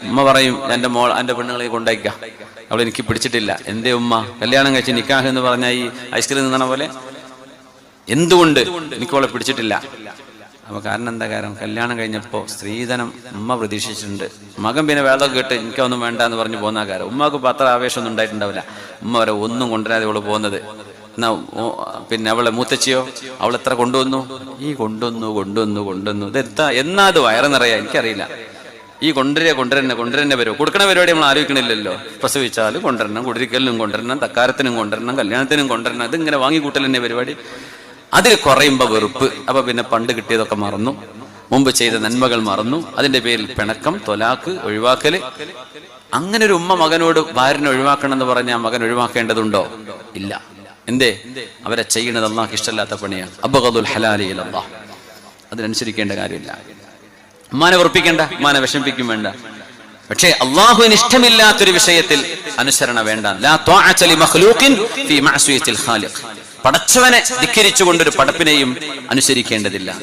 ഉമ്മ പറയും എന്റെ മോൾ എന്റെ പെണ്ണുങ്ങളെ കൊണ്ടയക്ക അവൾ എനിക്ക് പിടിച്ചിട്ടില്ല. എന്തേ ഉമ്മ? കല്യാണം കഴിച്ച് നിക്കാഹ് എന്ന് പറഞ്ഞാൽ ഈ ഐസ്ക്രീം നിന്നണ പോലെ? എന്തുകൊണ്ട് എനിക്ക് അവളെ പിടിച്ചിട്ടില്ല. അപ്പൊ കാരണം എന്താ കാരണം? കല്യാണം കഴിഞ്ഞപ്പോൾ സ്ത്രീധനം ഉമ്മ പ്രതീക്ഷിച്ചിട്ടുണ്ട്. മകൻ പിന്നെ വേദം കേട്ട് എനിക്കൊന്നും വേണ്ട എന്ന് പറഞ്ഞു പോകുന്ന കാര്യം ഉമ്മക്ക് പത്ര ആവേശമൊന്നും ഉണ്ടായിട്ടുണ്ടാവില്ല. ഉമ്മ വരെ ഒന്നും കൊണ്ടുവരാതെ അവൾ പോകുന്നത് എന്നാ പിന്നെ അവളെ മൂത്തച്ചിയോ? അവൾ എത്ര കൊണ്ടുവന്നു? ഈ കൊണ്ടുവന്നു കൊണ്ടുവന്നു കൊണ്ടുവന്നു. ഇത് എത്താ എന്നാ അത് വയറ് നിറയാ? എനിക്കറിയില്ല. ഈ കൊണ്ടുവരെ കൊണ്ടുവരുന്ന കൊണ്ടുവരുന്ന വരും കൊടുക്കണ പരിപാടി നമ്മൾ ആലോചിക്കണില്ലല്ലോ. പ്രസവിച്ചാൽ കൊണ്ടുവരണം കുടിരിക്കലിനും കൊണ്ടുവരണം തക്കാരത്തിനും കൊണ്ടുവരണം കല്യാണത്തിനും കൊണ്ടുവരണം. അതിങ്ങനെ വാങ്ങിക്കൂട്ടൽ തന്നെ പരിപാടി. അതിൽ കുറയുമ്പോൾ വെറുപ്പ്. അപ്പൊ പിന്നെ പണ്ട് കിട്ടിയതൊക്കെ മറന്നു. മുമ്പ് ചെയ്ത നന്മകൾ മറന്നു. അതിന്റെ പേരിൽ പിണക്കം തൊലാക്ക് ഒഴിവാക്കൽ അങ്ങനെ ഒരു ഉമ്മ മകനോട് ഭാര്യനെ ഒഴിവാക്കണം എന്ന് പറഞ്ഞാൽ മകൻ ഒഴിവാക്കേണ്ടതുണ്ടോ? ഇല്ല. എന്തേ? അവരെ ചെയ്യണത് അള്ളാഹ് ഇഷ്ടമല്ലാത്ത പണിയാണ്. അബഗദുൽ ഹലാലിയിൽ അള്ളാഹ് അതിനനുസരിക്കേണ്ട കാര്യമില്ല. ഉമ്മാനെ ഉറപ്പിക്കേണ്ട ഉമ്മാനെ വിഷമിപ്പിക്കും വേണ്ട. പക്ഷേ അള്ളാഹുവിന് ഇഷ്ടമില്ലാത്തൊരു വിഷയത്തിൽ അനുസരണ വേണ്ട. പടച്ചവനെ ധിക്കരിച്ചുകൊണ്ടൊരു പടപ്പിനെയും അനുസരിക്കേണ്ടതില്ല.